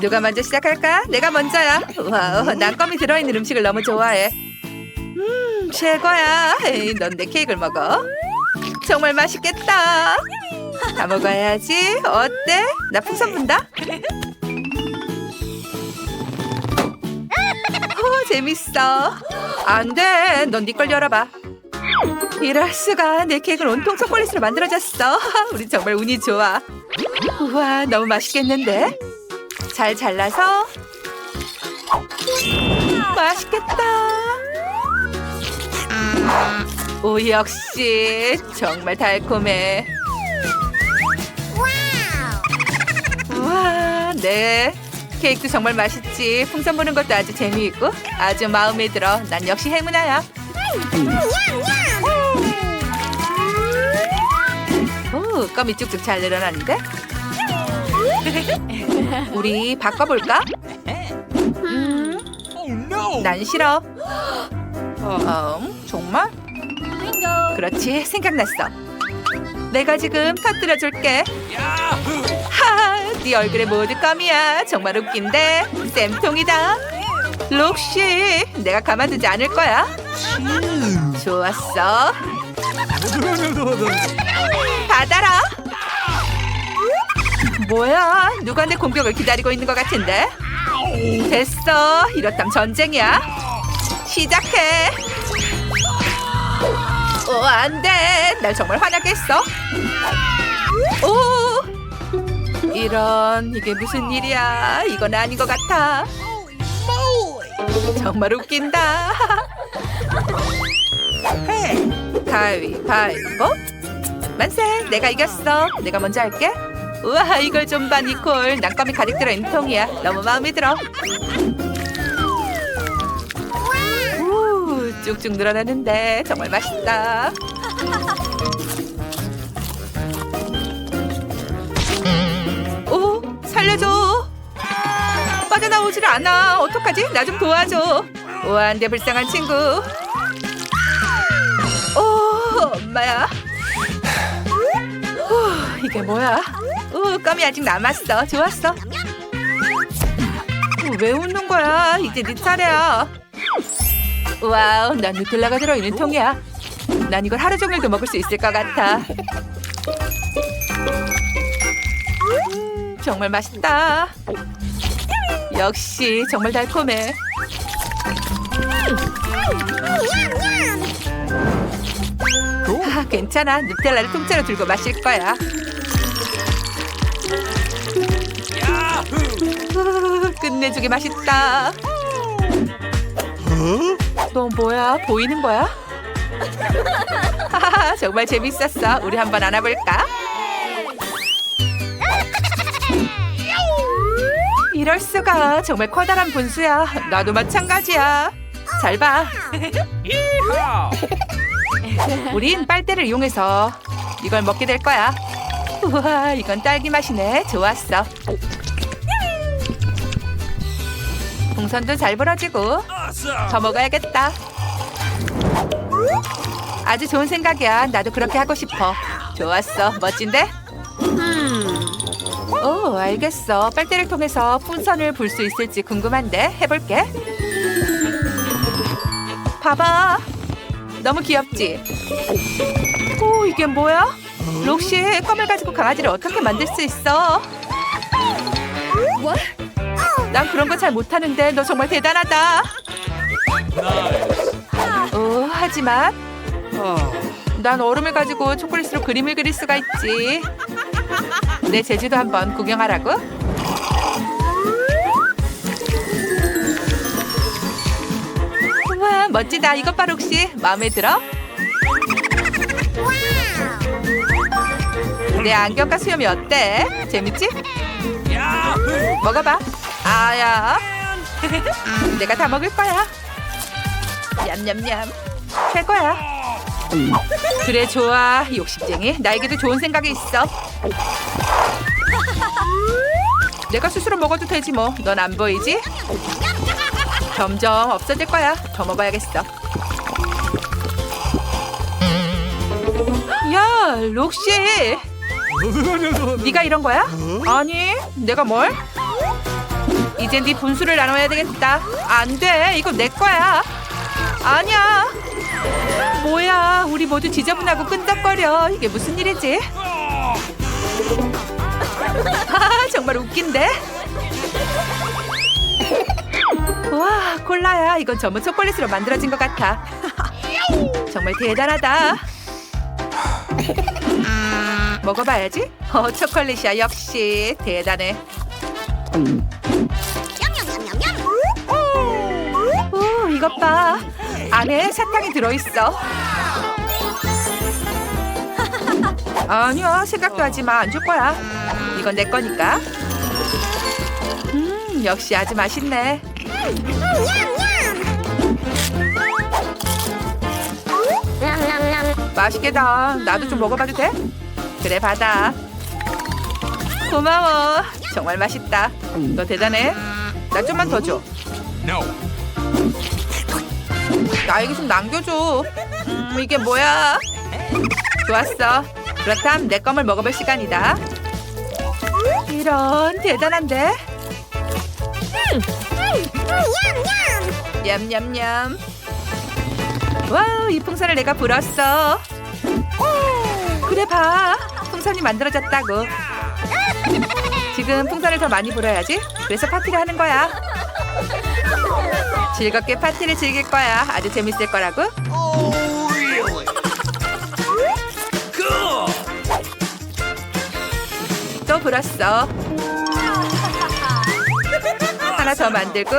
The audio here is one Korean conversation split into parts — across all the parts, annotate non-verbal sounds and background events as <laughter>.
누가 먼저 시작할까? 내가 먼저야. 와우, 난 껌이 들어있는 음식을 너무 좋아해. 음, 최고야. 에이, 넌내 케이크를 먹어. 정말 맛있겠다. 다 먹어야지. 어때? 나 풍선 분다. 오, 재밌어. 안 돼. 넌 네 걸 열어봐. 이럴 수가 내 케이크는 온통 초콜릿으로 만들어졌어. 우리 정말 운이 좋아. 우와, 너무 맛있겠는데? 잘 잘라서 맛있겠다. 오 역시 정말 달콤해. 우와, 네. 케이크도 정말 맛있지. 풍선 부는 것도 아주 재미있고 아주 마음에 들어. 난 역시 행운아야. 오, 껌이 쭉쭉 잘 늘어나는데? <laughs> 우리 바꿔볼까? 음, Oh no! 난 싫어. <gasps> 음, 정말? 그렇지, 생각났어. 내가 지금 터뜨려줄게. Yahoo! 하, 네 얼굴에 모두 껌이야. 정말 웃긴데. 쌤통이다. 록시, 내가 가만두지 않을 거야. 좋았어. <laughs> <laughs> 받아라. 뭐야? 누가 내 공격을 기다리고 있는 것 같은데? 됐어. 이렇다면 전쟁이야. 시작해. 오, 안 돼. 날 정말 화나게 했어. 오! 이런, 이게 무슨 일이야. 이건 아닌 것 같아. 정말 웃긴다. <laughs> 가위바위보? 만세! 내가 이겼어. 내가 먼저 할게. 우와, 이걸 좀 봐, 니콜. 난감이 가득 들어있는 통이야. 너무 마음에 들어. 우, 쭉쭉 늘어나는데 정말 맛있다. 오, 살려줘. 빠져나오질 않아. 어떡하지? 나 좀 도와줘. 우와, 내 불쌍한 친구. 오, 엄마야. 후, 이게 뭐야? 우, 껌이 아직 남았어. 좋았어. 우, 왜 웃는 거야? 이제 네 차례야. 와우, 난 누텔라가 들어있는 통이야. 난 이걸 하루 종일도 먹을 수 있을 것 같아. 음, 정말 맛있다. 역시 정말 달콤해. 아, 괜찮아. 누텔라를 통째로 들고 마실 거야. 끝내주게 맛있다. 너 뭐야? 보이는 거야? 정말 재밌었어. 우리 한번 안아볼까? 이럴 수가 정말 커다란 분수야. 나도 마찬가지야. 잘 봐. 우린 빨대를 이용해서 이걸 먹게 될 거야. 우와, 이건 딸기 맛이네. 좋았어. 풍선도 잘 불어지고 Awesome! 더 먹어야겠다. 아주 좋은 생각이야. 나도 그렇게 하고 싶어. 좋았어. 멋진데? 오, 알겠어. 빨대를 통해서 풍선을 불 수 있을지 궁금한데 해볼게. 봐봐. 너무 귀엽지? 오, 이게 뭐야? 록시, 껌을 가지고 강아지를 어떻게 만들 수 있어? 난 그런 거 잘 못하는데 너 정말 대단하다. 어, 하지만 Oh. 난 얼음을 가지고 초콜릿으로 그림을 그릴 수가 있지. 내 제주도 한번 구경하라고? 우와, 멋지다. 이것 봐, 록시. 마음에 들어? 내 안경과 수염이 어때? 재밌지? 먹어봐. 아야, <laughs> 내가 다 먹을 거야. 냠냠냠. 최고야. 그래 좋아 욕심쟁이 나에게도 좋은 생각이 있어 <laughs> 내가 스스로 먹어도 되지 뭐 넌 안 보이지? 점점 없어질 거야 더 먹어야겠어 야 록시 네가 이런 거야? 아니 내가 뭘? 이젠 네 분수를 나눠야 되겠다. 안 돼. 이거 내 거야. 아니야. 뭐야. 우리 모두 지저분하고 끈적거려. 이게 무슨 일이지? 아, 정말 웃긴데? 와, 콜라야. 이건 전부 초콜릿으로 만들어진 것 같아. <laughs> 정말 대단하다. 먹어봐야지. 어, 초콜릿이야. 역시 대단해. 봐. 안에 사탕이 들어있어. <laughs> 아니야, 생각도 하지 마. 안 줄 거야. 이건 내 거니까. 음, 역시 아주 맛있네. 맛있겠다. 나도 좀 먹어봐도 돼? 그래, 받아. 고마워. 정말 맛있다. 너 대단해. 나 좀만 더 줘. 나에게 좀 남겨줘. 음, 이게 뭐야? 좋았어. 그렇다면 내 껌을 먹어볼 시간이다. 이런 대단한데? 냠냠냠. 와우, 이 풍선을 내가 불었어. 그래 봐. 풍선이 만들어졌다고. 지금 풍선을 더 많이 불어야지. 그래서 파티를 하는 거야. 즐겁게 파티를 즐길 거야. 아주 재밌을 거라고. 또 불었어. 하나 더 만들고.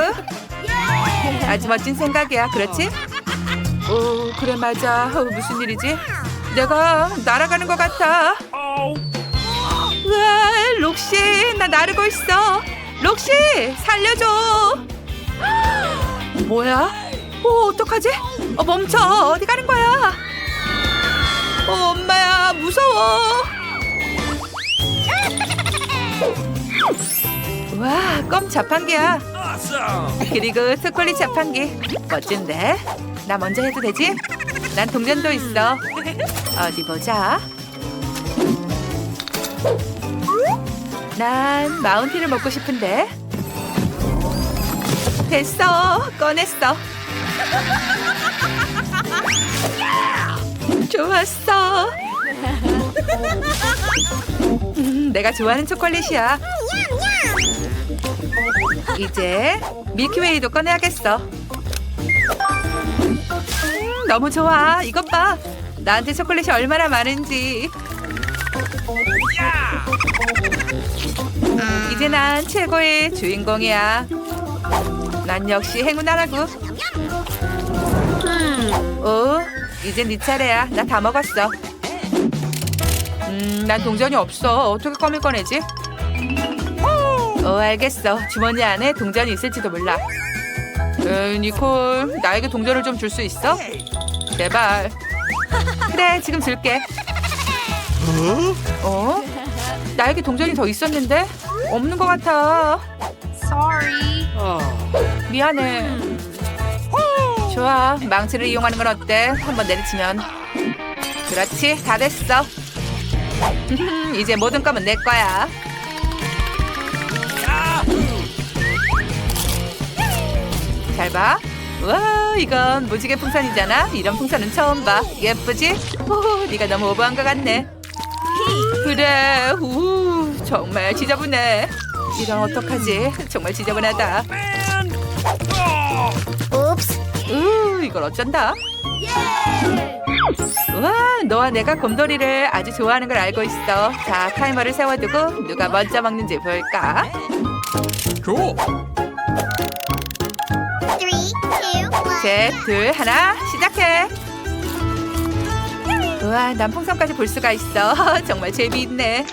아주 멋진 생각이야. 그렇지? 오, 그래 맞아. 어, 무슨 일이지? 내가 날아가는 것 같아. 우와, 록시, 나 나르고 있어. 록시, 살려줘. <gasps> 뭐야? 오, 어떡하지? 어, 멈춰. 어디 가는 거야? 어, 엄마야, 무서워. <laughs> 와, 껌 자판기야. 그리고 초콜릿 자판기. 멋진데? 나 먼저 해도 되지? 난 동전도 있어. <laughs> 어디 보자. 난 마운틴을 먹고 싶은데. 됐어. 꺼냈어. <laughs> 좋았어. 음, 내가 좋아하는 초콜릿이야. 이제 밀키웨이도 꺼내야겠어. 음, 너무 좋아. 이것 봐. 나한테 초콜릿이 얼마나 많은지. 이제 난 최고의 주인공이야. 난 역시 행운하라고. 오, 이제 네 차례야. 나 다 먹었어. 음, 난 동전이 없어. 어떻게 껌을 꺼내지? 어, 알겠어. 주머니 안에 동전이 있을지도 몰라. 에, 니콜, 나에게 동전을 좀 줄 수 있어? 제발. 그래, 지금 줄게. 어? 나에게 동전이 더 있었는데? 없는 것 같아. Oh. 미안해. 좋아, 망치를 이용하는 건 어때? 한번 내리치면. 그렇지, 다 됐어. <laughs> 이제 모든 껌은 내 거야. 잘 봐. 와, 이건 무지개 풍선이잖아. 이런 풍선은 처음 봐. 예쁘지? 오, 네가 너무 오버한 것 같네. 그래, 우, 정말 지저분해. 이런 어떡하지? 정말 지저분하다. Oh. 우, 이걸 어쩐다? 와, 너와 내가 곰돌이를 아주 좋아하는 걸 알고 있어. 자, 타이머를 세워두고 누가 먼저 먹는지 볼까? One. 셋, 둘, 하나, 시작해. 우와, 난 풍선까지 볼 수가 있어. <laughs> 정말 재미있네.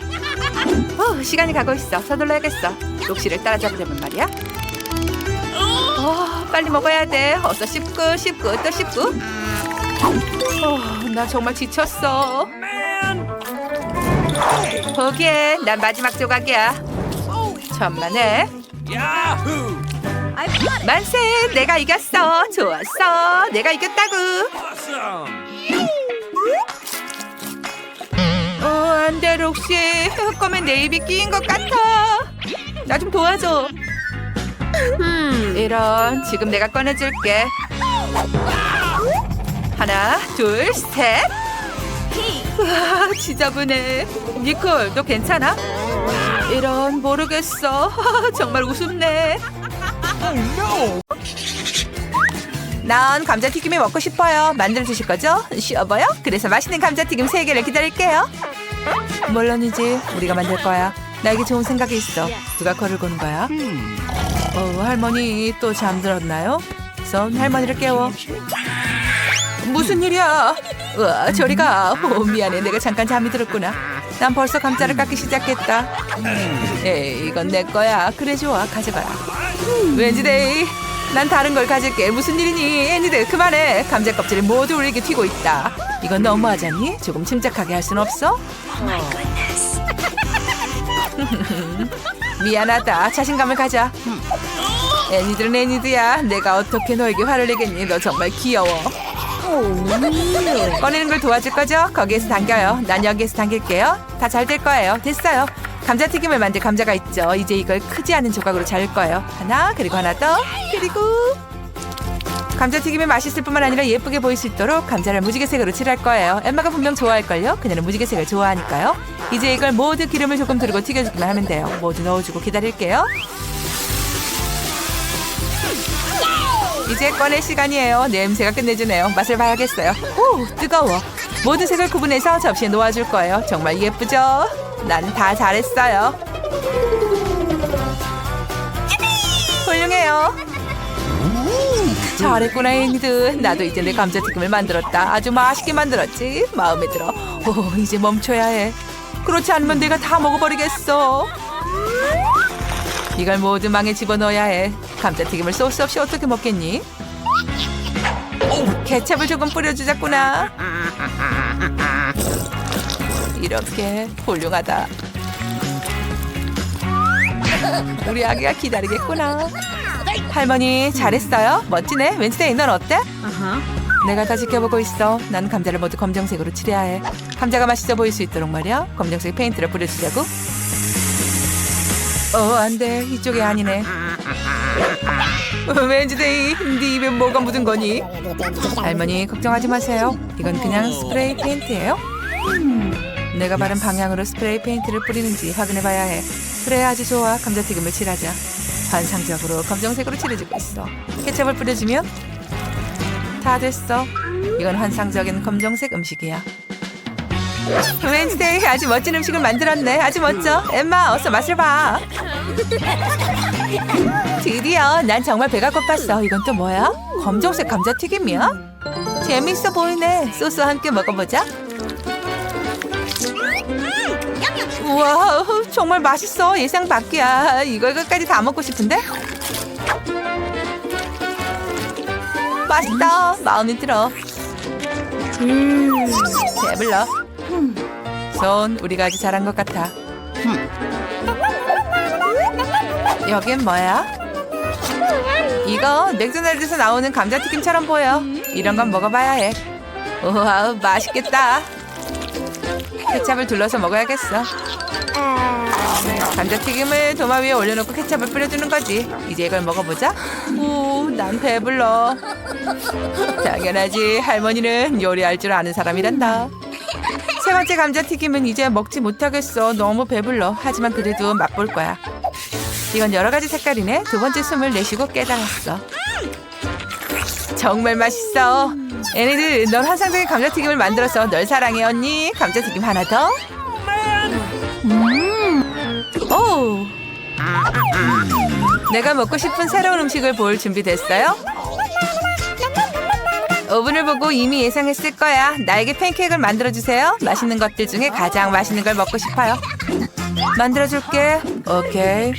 어, 시간이 가고 있어. 서둘러야겠어. 록시를 따라잡으려면 말이야. 어, 빨리 먹어야 돼. 어서 씹고 씹고 또 씹고. 어, 나 정말 지쳤어. 보기에 난 마지막 조각이야. 천만에. 만세! 내가 이겼어. 좋았어. 내가 이겼다고. Awesome. 어, 안 돼, 록시. 흑검에 내 입이 끼인 것 같아. 나 좀 도와줘. 이런 지금 내가 꺼내줄게. 하나, 둘, 셋. 와, 지저분해. 니콜, 너 괜찮아? 이런 모르겠어. <laughs> 정말 우습네. 난 감자튀김이 먹고 싶어요. 만들어 주실 거죠? 쉬어봐요. 그래서 맛있는 감자튀김 세개를 기다릴게요. 물론이지. 우리가 만들 거야. 나에게 좋은 생각이 있어. 누가 거를 고는 거야? 어, 할머니 또 잠들었나요? 선 할머니를 깨워. 무슨 일이야? 우와, 저리 가. 오, 미안해. 내가 잠깐 잠이 들었구나. 난 벌써 감자를 깎기 시작했다. 에이, 이건 내 거야. 그래, 좋아. 가져가라. 웬지데이. 난 다른 걸 가질게. 무슨 일이니? 애니들 그만해. 감자 껍질을 모두 우리에게 튀고 있다. 이건 너무하지 않니? 조금 침착하게 할 순 없어? <laughs> 미안하다. 자신감을 가져. 애니들은 애니드야. 내가 어떻게 너에게 화를 내겠니? 너 정말 귀여워. 꺼내는 걸 도와줄 거죠? 거기에서 당겨요. 난 여기에서 당길게요. 다 잘 될 거예요. 됐어요. 감자튀김을 만들 감자가 있죠. 이제 이걸 크지 않은 조각으로 자를 거예요. 하나, 그리고 하나 더, 그리고 감자튀김이 맛있을 뿐만 아니라 예쁘게 보일 수 있도록 감자를 무지개색으로 칠할 거예요. 엠마가 분명 좋아할걸요? 그녀는 무지개색을 좋아하니까요. 이제 이걸 모두 기름을 조금 두르고 튀겨주기만 하면 돼요. 모두 넣어주고 기다릴게요. 이제 꺼낼 시간이에요. 냄새가 끝내주네요. 맛을 봐야겠어요. 오, 뜨거워. 모든 색을 구분해서 접시에 놓아줄 거예요. 정말 예쁘죠? 난 다 잘했어요. 훌륭해요. 잘했구나, 애니드. 나도 이제 내 감자튀김을 만들었다. 아주 맛있게 만들었지. 마음에 들어. 오, 이제 멈춰야 해. 그렇지 않으면 내가 다 먹어버리겠어. 이걸 모두 망에 집어넣어야 해. 감자튀김을 소스 없이 어떻게 먹겠니? 케첩을 조금 뿌려주자꾸나. 이렇게 훌륭하다. 우리 아기가 기다리겠구나. 할머니 잘했어요. 멋지네. 웬스데이 넌 어때? 내가 다 지켜보고 있어. 난 감자를 모두 검정색으로 칠해야 해. 감자가 맛있어 보일 수 있도록 말이야. 검정색 페인트를 뿌려주자고. 어, 안 돼. 이쪽이 아니네. <laughs> 웬즈데이, 네 입에 뭐가 묻은 거니? 할머니, 걱정하지 마세요. 이건 그냥 스프레이 페인트예요. 내가 바른 방향으로 스프레이 페인트를 뿌리는지 확인해 봐야 해. 그래, 아주 좋아. 감자튀김을 칠하자. 환상적으로 검정색으로 칠해주고 있어. 케첩을 뿌려주면 다 됐어. 이건 환상적인 검정색 음식이야. 웬스데이 아주 멋진 음식을 만들었네. 아주 멋져. 엠마 어서 맛을 봐. 드디어 난 정말 배가 고팠어. 이건 또 뭐야? 검정색 감자튀김이야? 재밌어 보이네. 소스와 함께 먹어보자. 우와 정말 맛있어. 예상 밖이야. 이걸 끝까지 다 먹고 싶은데? 맛있다. 마음에 들어. 배불러. 손 우리가 아주 잘한 것 같아. 여긴 뭐야? 이거 맥도날드에서 나오는 감자튀김처럼 보여. 이런 건 먹어봐야 해. 우와 맛있겠다. 케찹을 둘러서 먹어야겠어. 감자튀김을 도마 위에 올려놓고 케찹을 뿌려주는 거지. 이제 이걸 먹어보자. 오, 난 배불러. 당연하지. 할머니는 요리할 줄 아는 사람이란다. 세 번째 감자튀김은 이제 먹지 못하겠어. 너무 배불러. 하지만 그래도 맛볼 거야. 이건 여러 가지 색깔이네. 두 번째 숨을 내쉬고 깨달았어. 정말 맛있어. 애니들, 넌 환상적인 감자튀김을 만들어서 널 사랑해, 언니. 감자튀김 하나 더. 음. 오. 내가 먹고 싶은 새로운 음식을 볼 준비 됐어요? 오븐을 보고 이미 예상했을 거야. 나에게 팬케이크를 만들어주세요. 맛있는 것들 중에 가장 맛있는 걸 먹고 싶어요. 만들어줄게. 오케이.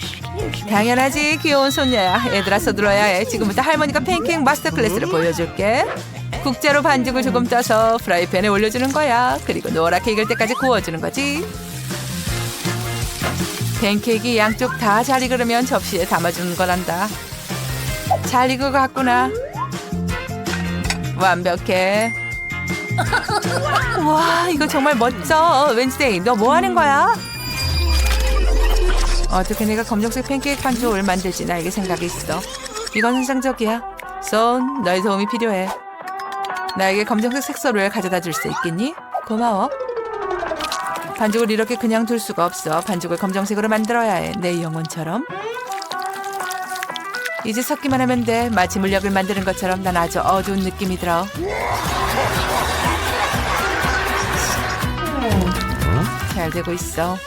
당연하지. 귀여운 손녀야. 얘들아 서둘러야 해. 지금부터 할머니가 팬케이크 마스터 클래스를 보여줄게. 국자로 반죽을 조금 떠서 프라이팬에 올려주는 거야. 그리고 노랗게 익을 때까지 구워주는 거지. 팬케이크 양쪽 다 잘 익으려면 접시에 담아주는 거란다. 잘 같구나. 완벽해. <laughs> 와, 이거 정말 멋져. 웬스데이, 너 뭐 하는 거야? 어떻게 내가 검정색 팬케이크 반죽을 만들지 나에게 생각이 있어. 이건 환상적이야. 손, 너의 도움이 필요해. 나에게 검정색 색소를 가져다 줄 수 있겠니? 고마워. 반죽을 이렇게 그냥 둘 수가 없어. 반죽을 검정색으로 만들어야 해. 내 영혼처럼. 이제 섞기만 하면 돼. 마치 물약을 만드는 것처럼 난 아주 어두운 느낌이 들어. 잘 되고 있어.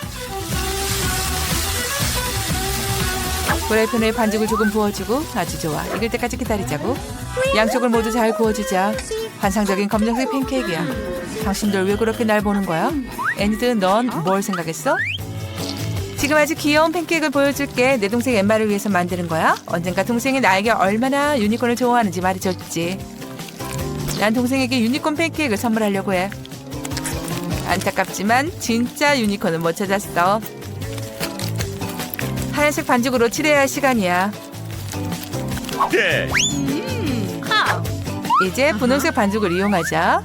프라이팬에 반죽을 조금 부어주고 아주 좋아. 익을 때까지 기다리자고. 양쪽을 모두 잘 구워주자. 환상적인 검정색 팬케이크야. 당신들 왜 그렇게 날 보는 거야? 애니드 넌 뭘 생각했어? 지금 아주 귀여운 팬케이크를 보여줄게. 내 동생 엠마를 위해서 만드는 거야. 언젠가 동생이 나에게 얼마나 유니콘을 좋아하는지 말해줬지. 난 동생에게 유니콘 팬케이크를 선물하려고 해. 안타깝지만 진짜 유니콘은 못 찾았어. 하얀색 반죽으로 칠해야 할 시간이야. Yeah. 이제 분홍색 반죽을 이용하자.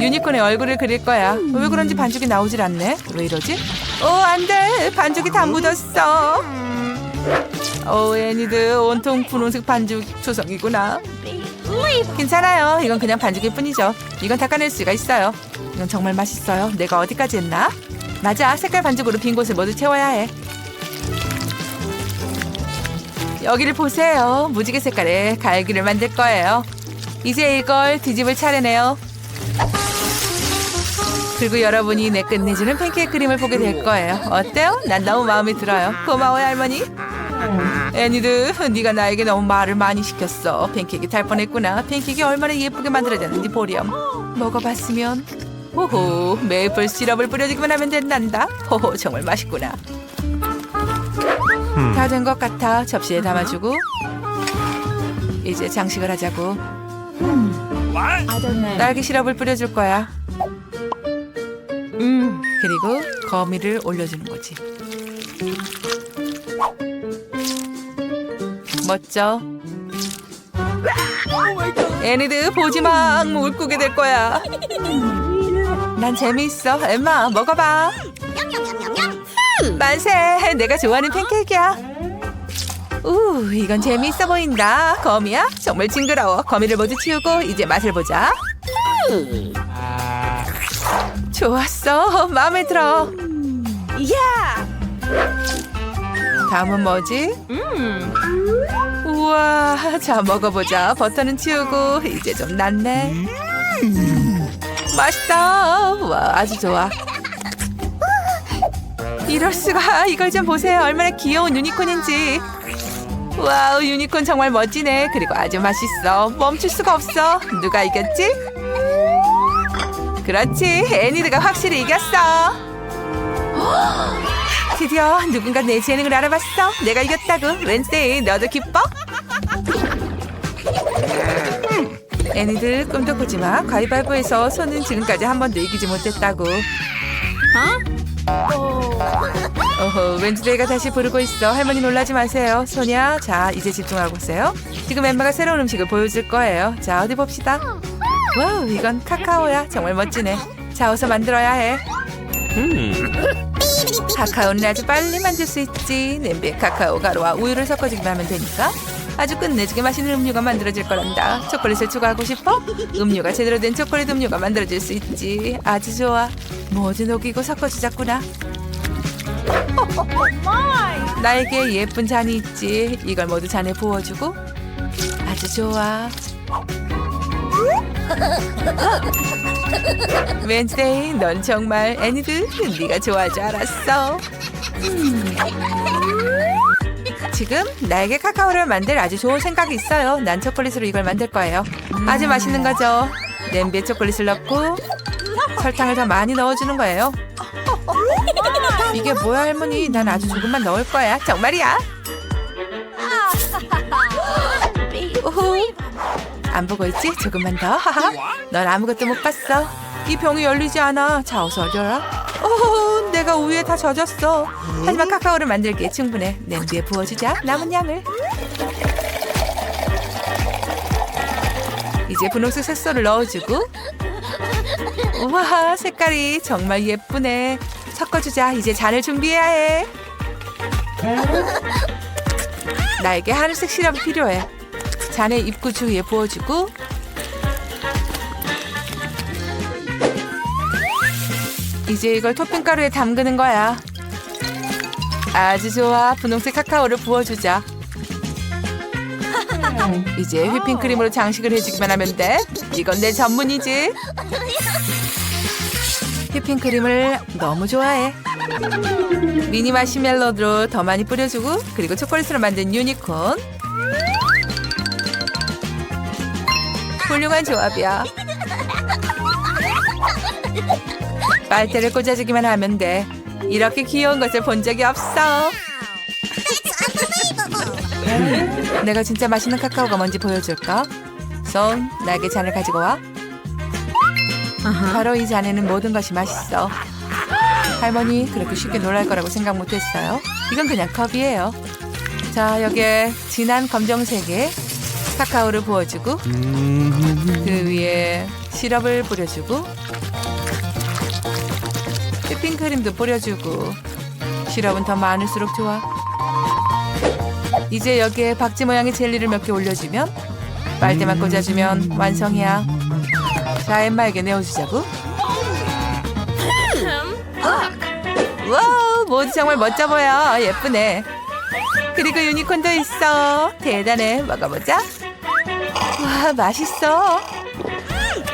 유니콘의 얼굴을 그릴 거야. 왜 그런지 반죽이 나오질 않네. 왜 이러지? 오, 안 돼. 반죽이 다 묻었어. 오, 애니드 온통 분홍색 반죽 조성이구나. 괜찮아요. 이건 그냥 반죽일 뿐이죠. 이건 닦아낼 수가 있어요. 이건 정말 맛있어요. 내가 어디까지 했나? 맞아. 색깔 반죽으로 빈 곳을 모두 채워야 해. 여기를 보세요. 무지개 색깔의 갈기를 만들 거예요. 이제 이걸 뒤집을 차례네요. 그리고 여러분이 내 끝내주는 팬케이크 그림을 보게 될 거예요. 어때요? 난 너무 마음에 들어요. 고마워요, 할머니. 애니드, 네가 나에게 너무 말을 많이 시켰어. 팬케이크 탈 뻔했구나. 팬케이크 얼마나 예쁘게 만들어졌는지 보렴. 먹어봤으면. 호호, 메이플 시럽을 뿌려주기만 하면 된단다. 호호, 정말 맛있구나. 다 된 것 같아. 접시에 담아주고. 이제 장식을 하자고. What? 딸기 시럽을 뿌려줄 거야. 음, 그리고 거미를 올려주는 거지. 멋져. 애니드 보지 마. 물 꾸게 될 거야. 난 재미있어. 엠마 먹어봐. 만세. 내가 좋아하는 팬케이크야. 우, 이건 재미있어 보인다. 거미야? 정말 징그러워. 거미를 모두 치우고 이제 맛을 보자. 좋았어. 마음에 들어. 야! 다음은 뭐지? 우와, 자 먹어보자. 버터는 치우고 이제 좀 낫네. 맛있다. 와, 아주 좋아. 이럴 수가. 이걸 좀 보세요. 얼마나 귀여운 유니콘인지. 와우, 유니콘 정말 멋지네. 그리고 아주 맛있어. 멈출 수가 없어. 누가 이겼지? 그렇지. 애니드가 확실히 이겼어. <gasps> 드디어 누군가 내 재능을 알아봤어. 내가 이겼다고. 웬세이, 너도 기뻐? 애니들 꿈도 꾸지 마. 가위바위보에서 손은 지금까지 한 번도 이기지 못했다고. 어 허, 웬즈데이가 다시 부르고 있어. 할머니 놀라지 마세요. 소냐, 자, 이제 집중하고 오세요. 지금 엠마가 새로운 음식을 보여줄 거예요. 자, 어디 봅시다. 와우, 이건 카카오야. 정말 멋지네. 자, 어서 만들어야 해. 카카오는 아주 빨리 만들 수 있지. 냄비에 카카오 가루와 우유를 섞어주기만 하면 되니까. 아주 끝내주게 맛있는 음료가 만들어질 거란다. 초콜릿을 추가하고 싶어? 음료가 제대로 된 초콜릿 음료가 만들어질 수 있지. 아주 좋아. 모두 녹이고 섞어주자꾸나. <laughs> 나에게 예쁜 잔이 있지. 이걸 모두 잔에 부어주고. 아주 좋아. 웬스데이, 넌 정말 애니드 네가 좋아할 줄 알았어. 음. 지금 나에게 카카오를 만들 아주 좋은 생각이 있어요. 난 초콜릿으로 이걸 만들 거예요. 아주 맛있는 거죠. 냄비에 초콜릿을 넣고 설탕을 더 많이 넣어주는 거예요. 이게 뭐야 할머니? 난 아주 조금만 넣을 거야. 정말이야. 안 보고 있지? 조금만 더. 넌 아무것도 못 봤어. 이 병이 열리지 않아. 자, 어서 얼려라. 오, 내가 우유에 다 젖었어. 하지만 카카오를 만들기에 충분해. 냄비에 부어주자. 남은 양을. 이제 분홍색 색소를 넣어주고. 우와, 색깔이 정말 예쁘네. 섞어주자. 이제 잔을 준비해야 해. 나에게 하늘색 시럽이 필요해. 잔의 입구 주위에 부어주고 이제 이걸 토핑 가루에 담그는 거야. 아주 좋아. 분홍색 카카오를 부어주자. <laughs> 이제 휘핑크림으로 장식을 해주기만 하면 돼. 이건 내 전문이지. 휘핑크림을 너무 좋아해. 미니 마시멜로로 더 많이 뿌려주고 그리고 초콜릿으로 만든 유니콘. 훌륭한 조합이야. <laughs> 빨대를 꽂아주기만 하면 돼. 이렇게 귀여운 것을 본 적이 없어. 내가 진짜 맛있는 카카오가 뭔지 보여줄까? 손, 나에게 잔을 가지고 와. 바로 이 잔에는 모든 것이 맛있어. 할머니 그렇게 쉽게 놀랄 거라고 생각 못했어요. 이건 그냥 컵이에요. 자 여기에 진한 검정색의 카카오를 부어주고 그 위에 시럽을 뿌려주고 휘핑크림도 뿌려주고 시럽은 더 많을수록 좋아. 이제 여기에 박쥐 모양의 젤리를 몇 개 올려주면 빨대만 꽂아주면 완성이야. 자, 엠마에게 내어주자고. 와우, 모두 정말 멋져 보여. 예쁘네. 그리고 유니콘도 있어. 대단해. 먹어보자. 와, 맛있어.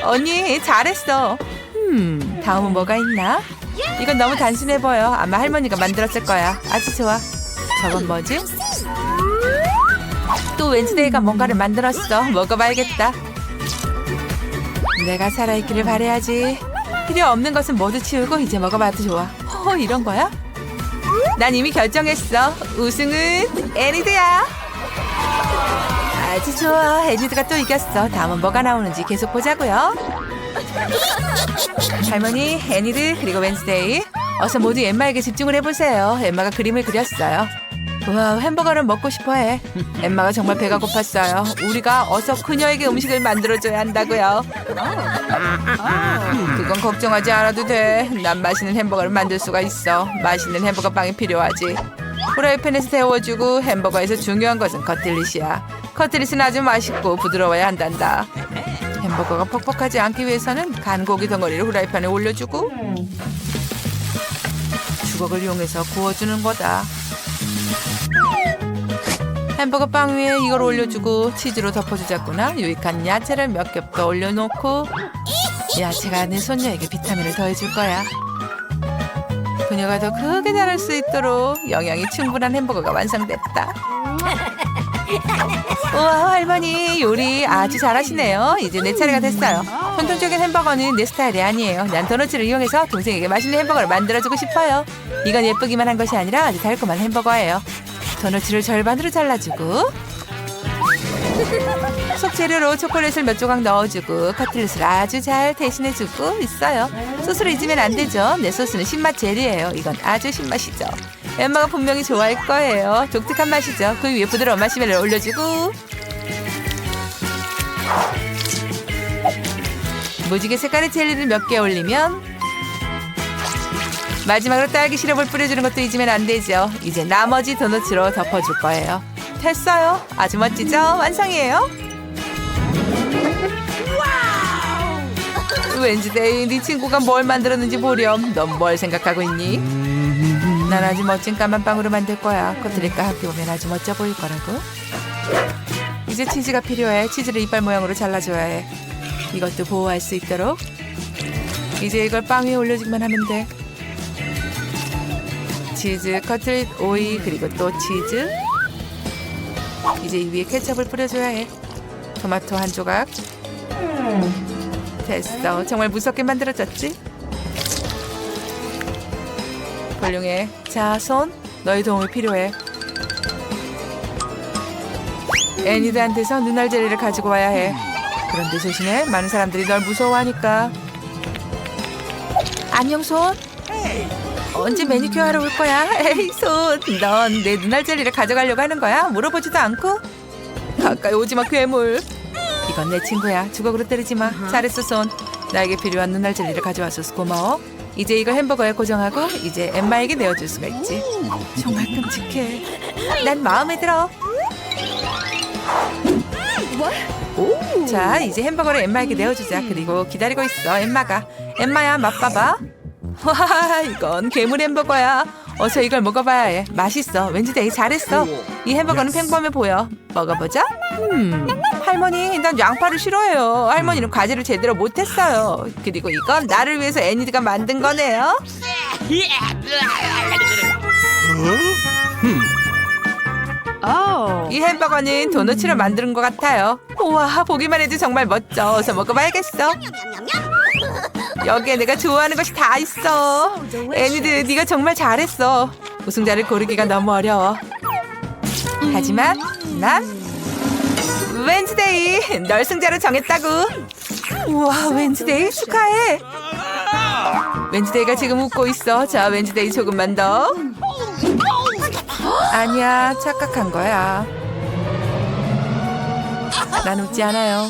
언니, 잘했어. 음, 다음은 뭐가 있나? 이건 너무 단순해 보여. 아마 할머니가 만들었을 거야. 아주 좋아. 저건 뭐지? 또 웬즈데이가 뭔가를 만들었어. 먹어봐야겠다. 내가 살아있기를 바래야지. 필요 없는 것은 모두 치우고 이제 먹어봐도 좋아. 허, 이런 거야? 난 이미 결정했어. 우승은 애니드야. 아주 좋아. 애니드가 또 이겼어. 다음은 뭐가 나오는지 계속 보자고요. 할머니, 애니드, 그리고 웬스데이. 어서 모두 엠마에게 집중을 해보세요. 엠마가 그림을 그렸어요. 와, 햄버거를 먹고 싶어 해. 엠마가 정말 배가 고팠어요. 우리가 어서 그녀에게 음식을 만들어줘야 한다고요. 그건 걱정하지 않아도 돼. 난 맛있는 햄버거를 만들 수가 있어. 맛있는 햄버거 빵이 필요하지. 프라이팬에서 데워주고 햄버거에서 중요한 것은 커틀릿이야. 커틀릿은 아주 맛있고 부드러워야 한단다. 햄버거가 퍽퍽하지 않기 위해서는 간 고기 덩어리를 후라이팬에 올려주고 주걱을 이용해서 구워주는 거다. 햄버거 빵 위에 이걸 올려주고 치즈로 덮어주자꾸나 유익한 야채를 몇 겹 더 올려놓고 야채가 내 손녀에게 비타민을 더해줄 거야. 그녀가 더 크게 자랄 수 있도록 영양이 충분한 햄버거가 완성됐다. 우와 할머니 요리 아주 잘하시네요. 이제 내 차례가 됐어요. 전통적인 햄버거는 내 스타일이 아니에요. 난 도너츠를 이용해서 동생에게 맛있는 햄버거를 만들어주고 싶어요. 이건 예쁘기만 한 것이 아니라 아주 달콤한 햄버거예요. 도너츠를 절반으로 잘라주고 속재료로 초콜릿을 몇 조각 넣어주고 커틀릿을 아주 잘 대신해주고 있어요. 소스를 잊으면 안 되죠. 내 소스는 신맛 젤이에요. 이건 아주 신맛이죠. 엠마가 분명히 좋아할 거예요. 독특한 맛이죠. 그 위에 부드러운 마시멜로를 올려주고 무지개 색깔의 젤리를 몇 개 올리면 마지막으로 딸기 시럽을 뿌려주는 것도 잊으면 안 되죠. 이제 나머지 도넛으로 덮어줄 거예요. 됐어요. 아주 멋지죠? 완성이에요. 왠지 데이 네 친구가 뭘 만들었는지 보렴. 넌 뭘 생각하고 있니? 난 아주 멋진 까만 빵으로 만들 거야. 커틀릿과 함께 보면 아주 멋져 보일 거라고. 이제 치즈가 필요해. 치즈를 이빨 모양으로 잘라줘야 해. 이것도 보호할 수 있도록. 이제 이걸 빵 위에 올려주기만 하면 돼. 치즈, 커틀릿, 오이, 그리고 또 치즈. 이제 이 위에 케첩을 뿌려줘야 해. 토마토 한 조각. 됐어. 정말 무섭게 만들어졌지? 훌륭해. 자, 손. 너의 도움이 필요해. 애니드한테서 눈알 젤리를 가지고 와야 해. 그런데 조심해. 많은 사람들이 널 무서워하니까. 안녕, 손. 언제 매니큐어 하러 올 거야? 에이, 손. 넌 내 눈알 젤리를 가져가려고 하는 거야? 물어보지도 않고? 가까이 오지 마, 괴물. 이건 내 친구야. 주걱으로 때리지 마. 잘했어, 손. 나에게 필요한 눈알 젤리를 가져와줘서 고마워. 이제 이걸 햄버거에 고정하고 이제 엠마에게 내어줄 수가 있지. 정말 끔찍해. 난 마음에 들어. 자, 이제 햄버거를 엠마에게 내어주자. 그리고 기다리고 있어, 엠마가. 엠마야, 맛봐봐. <laughs> 와, 이건 괴물 햄버거야. 어서 이걸 먹어봐야 해. 맛있어. 왠지 되게 잘했어. 이 햄버거는 평범해 보여. 먹어보자. 음, 할머니, 난 양파를 싫어해요. 할머니는 과제를 제대로 못했어요. 그리고 이건 나를 위해서 애니드가 만든 거네요. 이 햄버거는 도너츠로 만드는 것 같아요. 우와, 보기만 해도 정말 멋져. 어서 먹어봐야겠어. 여기에 내가 좋아하는 것이 다 있어. 애니드, 네가 정말 잘했어. 우승자를 고르기가 너무 어려워. 하지만 난 웬즈데이 널 승자로 정했다고. 우와, 웬즈데이 축하해. 웬즈데이가 지금 웃고 있어. 자, 웬즈데이 조금만 더. 아니야, 착각한 거야. 난 웃지 않아요.